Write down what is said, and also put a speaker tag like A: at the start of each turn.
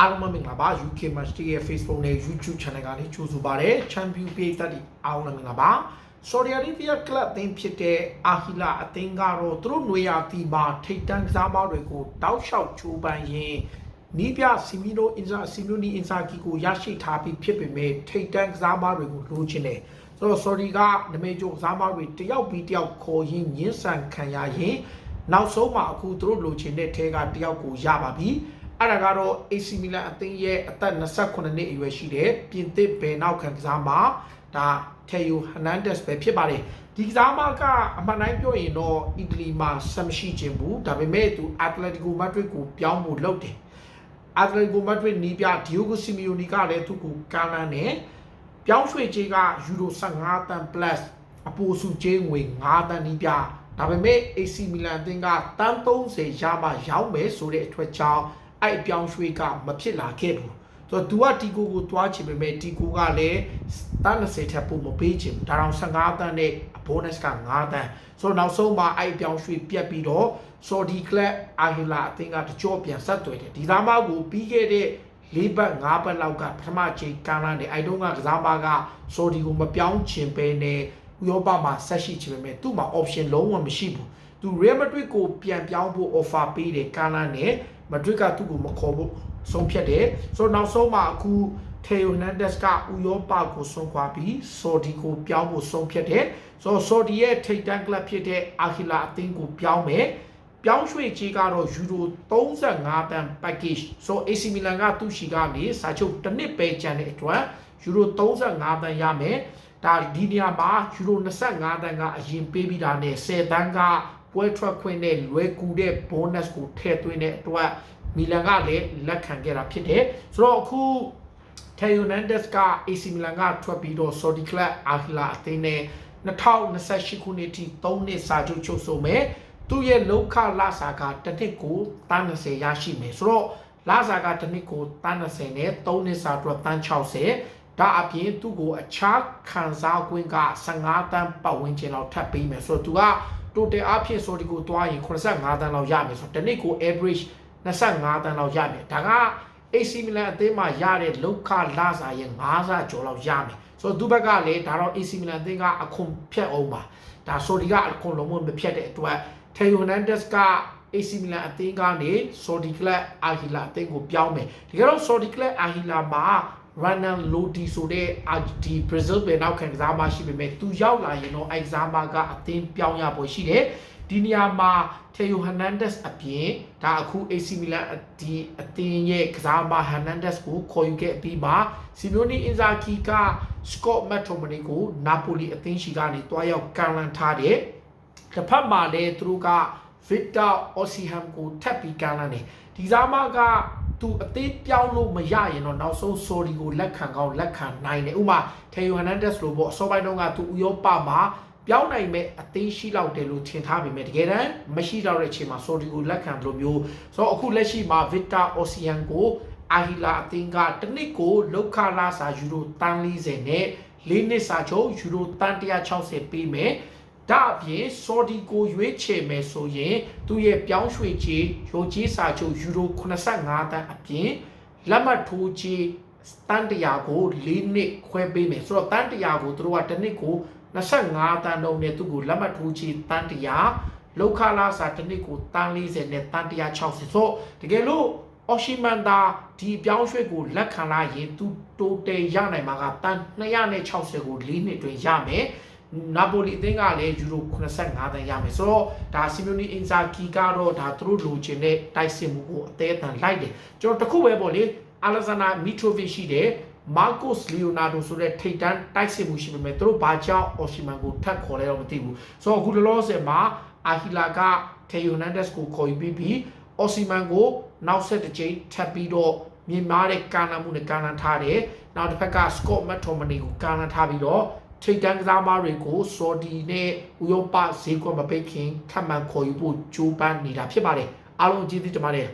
A: အားလုံးပဲမင်္ဂလာပါ UK Match ရဲ့ Facebook နဲ့ YouTube Channel ကနေကြိုဆိုပါရစေ Champion Page တက်ဒီအားလုံးပဲမင်္ဂလာပါ Saudi Arabia Club အသင်းဖြစ်တဲ့အာဟီလာအသင်းကတော့သူတို့ຫນွေရာသီမှာထိတ်တန့်ကစားမတွေကိုတောက်လျှောက်ချိုးပန်းရင်းနီးပြစီမီနိုအင်ဇာစီမီနိုနီအင်ဇာကီကိုရရှိထားပြီးဖြစ်ပေမဲ့ထိတ်တန့်ကစားမတွေကိုလိုချင်တယ်ဆိုတော့ Saudi ကနမေဂျိုကစားမတွေတယောက်ပြီးတယောက်ခေါ်ရင်းညှင်းဆန်ခံရရင်နောက်ဆုံးမှာအခုသူတို့လိုချင်တဲ့ထဲကတယောက်ကိုရပါပြီ အဲ့ဒါကတော့ AC Milan အသင်းရဲ့အသက်28နှစ်အရွယ်ရှိတဲ့ပြင်သစ်ဘယ်နောက်ခံကစားမဒါထေယိုဟနန်ဒက်စ်ပဲဖြစ်ပါတယ်ဒီကစားမကအမှန်တိုင်းပြောရင်တော့အီတလီမှာဆက်မရှိခြင်းဘူးဒါပေမဲ့သူအက်တလက်တီကိုမက်ဒရစ်ကိုပြောင်းဖို့လုပ်တယ်အက်တလက်တီကိုမက်ဒရစ်နီးပြဒီယိုဂိုစီမီယိုနီကလည်းသူ့ကိုကားလန်းတယ်ပြောင်းရွှေ့ခြင်းကယူရို15တန် plus အပိုစုချင်းငွေ9တန်နီးပြဒါပေမဲ့ AC Milan အသင်းကတန်း30ရမှရောင်းမယ်ဆိုတဲ့အထွတ်ကြောင့် အဲ့အပြောင်းရွှေ့ကမဖြစ်လာခဲ့ဘူးဆိုတော့ तू ကတီကိုကိုတွားချင်ပေမဲ့တီကိုကလည်းတန်း30ထက်ပိုမပေးချင်ဘူးဒါတောင်15တန်းနဲ့ bonus က9တန်းဆိုတော့နောက်ဆုံးမှာအဲ့အပြောင်းရွှေ့ပြတ်ပြီးတော့ Saudi Club Ahila အသင်းကတကြောပြန်ဆက်သွယ်တယ်ဒီသားမကိုပြီးခဲ့တဲ့၄ဘတ်၅ဘတ်လောက်ကပထမချိန်ကမ်းလာတယ်အဲ့တုန်းကကစားမက Saudi ကိုမပြောင်းချင်ပဲနဲ့ဥရောပမှာဆက်ရှိချင်ပေမဲ့သူ့မှာ option လုံးဝမရှိဘူးသူ Real Madrid ကိုပြန်ပြောင်းဖို့ offer ပေးတယ်က မ်းလာနဲ့ Madrid ကသူ့ကိုမခေါ်ဖို့ဆုံးဖြတ်တယ်ဆိုတော့နောက်ဆုံးမှာအခု Theo Hernandez ကဥရောပကိုဆုံးခွာပြီး Saudi ကိုပြောင်းဖို့ဆုံးဖြတ်တယ်ဆိုတော့ Saudi ရဲ့ထိပ်တန်းကလပ်ဖြစ်တဲ့ Ahila အသင်းကိုပြောင်းမယ်ပြောင်းရွှေ့ကြီးကတော့ယူရို35တန် package ဆို AC Milan ကသူ့ရှိကနေစာချုပ်တစ်နှစ်ပဲကျန်တဲ့အတွက်ယူရို35တန်ရမယ်ဒါဒီနေရာမှာယူရို25တန်ကအရင်ပေးပြီးတာနဲ့10တန်းက ပွဲထွက်ခွင့်နဲ့လွယ်ကူတဲ့ bonus ကိုထည့်သွင်းတဲ့အတွက်မီလန်ကလည်းလက်ခံခဲ့တာဖြစ်တယ်ဆိုတော့အခု Theo Hernandez က AC Milan ကထွက်ပြီးတော့ Saudi Club Ahila အသင်းနဲ့2028ခုနှစ်ထိ3နှစ်စာချုပ်ချုပ်ဆိုမယ်သူ့ရဲ့လောက်ခလာစာကတစ်နှစ်ကိုတန်း20ရရှိမယ်ဆိုတော့လာစာကတစ်နှစ်ကိုတန်း20နဲ့3နှစ်စာအတွက်တန်း60 ဒါအပြင်သူ့ကိုအခြားခံစား권က15တန်းပတ်ဝန်းကျင်လောက်ထပ်ပေးမယ်ဆိုတော့သူက total အဖြစ် Saudi ကိုတွားရင်85တန်းလောက်ရမယ်ဆိုတော့တစ်နှစ်ကို average 25တန်းလောက်ရမယ်ဒါက AC Milan အသင်းမှာရတဲ့လောက်ခလာစာရဲ့9ဆကျော်လောက်ရမယ်ဆိုတော့သူဘက်ကလည်းဒါတော့ AC Milan အသင်းကအခွန်ဖြတ်အောင်ပါဒါ Saudi ကအခွန်လုံးဝမဖြတ်တဲ့အတွက် Theo Hernandez က AC Milan အသင်းကနေ Saudi Club Ahila အသင်းကိုပြောင်းမယ်တကယ်တော့ Saudi Club Ahila မှာ Renan Lodi ဆိုတဲ့ဒီ Brazil ပဲနောက်ခံကစားမရှိပေမဲ့သူရောက်လာရင်တော့အဲကစားမကအသင်းပြောင်းရပေါ်ရှိတယ်ဒီနေရာမှာ Theo Hernandez အပြင်ဒါအခု AC Milan ဒီအသင်းရဲ့ကစားမ Hernandez ကိုခေါ်ယူခဲ့ပြီးမှ Simone Inzaghi က Scott McTominay ကို Napoli အသင်းရှိကနေတွားရောက်ကန်လန်ထားတဲ့တစ်ဖက်မှာလည်းသူတို့က Victor Osimhen ကိုထပ်ပြီးကန်လန်တယ်ဒီစားမက သူအသေးပြောင်းလို့မရရင်တော့နောက်ဆုံး sorry ကိုလက်ခံကောင်းလက်ခံနိုင်တယ်ဥပမာ Theo Hernandez လို့ပေါ့အစောပိုင်းတုန်းကသူဥရောပမှာပြောင်းနိုင်မဲ့အသေးရှိလောက်တယ်လို့ထင်ထားပေမဲ့တကယ်တမ်းမရှိတော့တဲ့အချိန်မှာ sorry ကိုလက်ခံလို့မျိုးဆိုတော့အခုလက်ရှိမှာ Victor Osimhen ကိုအာဟီလာအသင်းကတစ်နှစ်ကိုလောက်ခလာစာယူရိုတန်း40နဲ့၄နှစ်စာချုပ်ယူရိုတန်း160ပေးမယ် ဒါအပြင် Saudi ကိုရွေးချယ်မယ်ဆိုရင်သူ့ရဲ့ပြောင်းရွှေ့ခြင်းရုပ်ကြီးစာချုပ်ယူရို85တန်းအပြင်လက်မှတ်ထိုးခြင်းတန်းတရာကို၄နှစ်ခွဲပေးမယ်ဆိုတော့တန်းတရာကိုသူတို့ကတစ်နှစ်ကို25တန်းလုံးနဲ့သူ့ကိုလက်မှတ်ထိုးခြင်းတန်းတရာလောက်ခလာစာတစ်နှစ်ကိုတန်း40နဲ့တန်း160ဆိုတကယ်လို့အော်ရှိမန်တာဒီပြောင်းရွှေ့ကိုလက်ခံလာရင်သူတိုတယ်ရနိုင်မှာကတန်း260ကို၄နှစ်တွင်ရမယ် နာပိုလီအသင်းကလည်းယူရို85တန်းရမယ်ဆိုတော့ဒါစီမီယိုနီအင်ဇာကီကတော့ဒါသူတို့လိုချင်တဲ့တိုက်စစ်မှုကိုအသေးအတန်လိုက်တယ်ကျွန်တော်တခုပဲပေါ့လေအာလက်ဇန်နာမီထရိုဗစ်ရှိတယ်မာကိုစ်လီယိုနာဒိုဆိုတဲ့ထိပ်တန်းတိုက်စစ်မှုရှိပေမဲ့သူတို့ဘာကြောင့်အော်ရှိမန်ကိုထပ်ခေါ်လဲတော့မသိဘူးဆိုတော့အခုလောလောဆယ်မှာအာဟီလာကထေယိုနန်ဒက်စ်ကိုခေါ်ယူပြီးပြီးအော်စီမန်ကိုနောက်ဆက်တစ်ချိန်ထပ်ပြီးတော့မြင်မာတဲ့ကာနာမှုနဲ့ကာနာထားတယ်နောက်တစ်ဖက်ကစကော့မက်တိုမနီကိုကာနာထားပြီးတော့ ထိတ်တန်းကစားမတွေကိုစော်ဒီနဲ့ဥရောပဈေးကွက်မပိတ်ခင်ထပ်မံခေါ်ယူဖို့ကြိုးပမ်းနေတာဖြစ်ပါတယ်အားလုံးကျေးဇူးတင်ပါတယ်